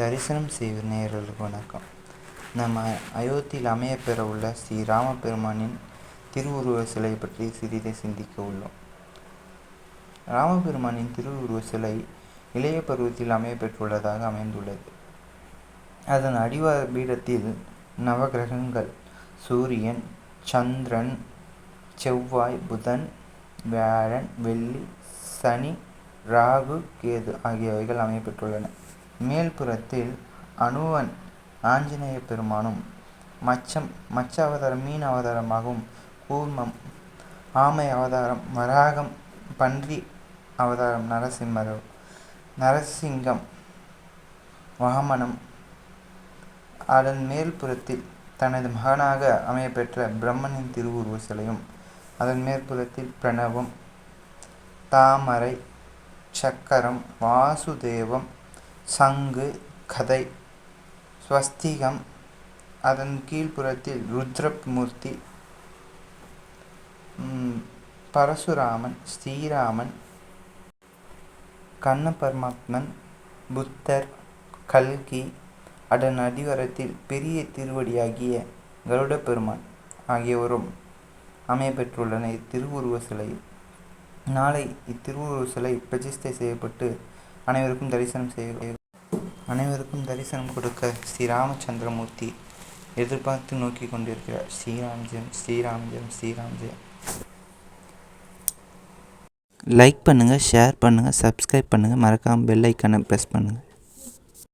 தரிசனம் செய்வது நேயர்களுக்கு வணக்கம். நம்ம அயோத்தியில் அமையப்பெற உள்ள ஸ்ரீ ராமபெருமானின் திருவுருவ சிலை பற்றி சிறிதை சிந்திக்க உள்ளோம். ராமபெருமானின் திருவுருவ சிலை இளைய பருவத்தில் அமையப்பெற்றுள்ளதாக அமைந்துள்ளது. அதன் அடிவார பீடத்தில் நவகிரகங்கள் சூரியன் சந்திரன் செவ்வாய் புதன் வியாழன் வெள்ளி சனி ராகு கேது ஆகியவைகள் அமையப்பெற்றுள்ளன. மேல்புறத்தில் அனுமன் ஆஞ்சநேய பெருமானும் மச்சம் மச்ச அவதாரம் மீன் அவதாரமாகவும் கூர்மம் ஆமை அவதாரம் வராகம் பன்றி அவதாரம் நரசிம்மரோ நரசிங்கம் வாமனம். அதன் மேல்புறத்தில் தனது மகனாக அமையப்பெற்ற பிரம்மனின் திருவுருவ சிலையும் அதன் மேற்புறத்தில் பிரணவம் தாமரை சக்கரம் வாசுதேவம் சங்கு கதை ஸ்வஸ்திகம் அதன் கீழ்ப்புறத்தில் ருத்ரமூர்த்தி பரசுராமன் ஸ்ரீராமன் கண்ண பரமாத்மன் புத்தர் கல்கி அதன் அடிவரத்தில் பெரிய திருவடியாகிய கருட பெருமான் ஆகியோரும் அமையப்பெற்றுள்ளன இத்திருவுருவ சிலையில் நாளை இத்திருவுருவ சிலை பிரதிஷ்டை செய்யப்பட்டு அனைவருக்கும் தரிசனம் செய்ய அனைவருக்கும் தரிசனம் கொடுக்க ஸ்ரீ ராமச்சந்திரமூர்த்தி எதிர்பார்த்து நோக்கி கொண்டிருக்கிறார். ஸ்ரீராம் ஜெயம் ஸ்ரீராம் ஜெயம் ஸ்ரீராம் ஜெயம். லைக் பண்ணுங்கள் ஷேர் பண்ணுங்கள் சப்ஸ்கிரைப் பண்ணுங்கள் மறக்காமல் பெல் ஐக்கானை ப்ரெஸ் பண்ணுங்கள்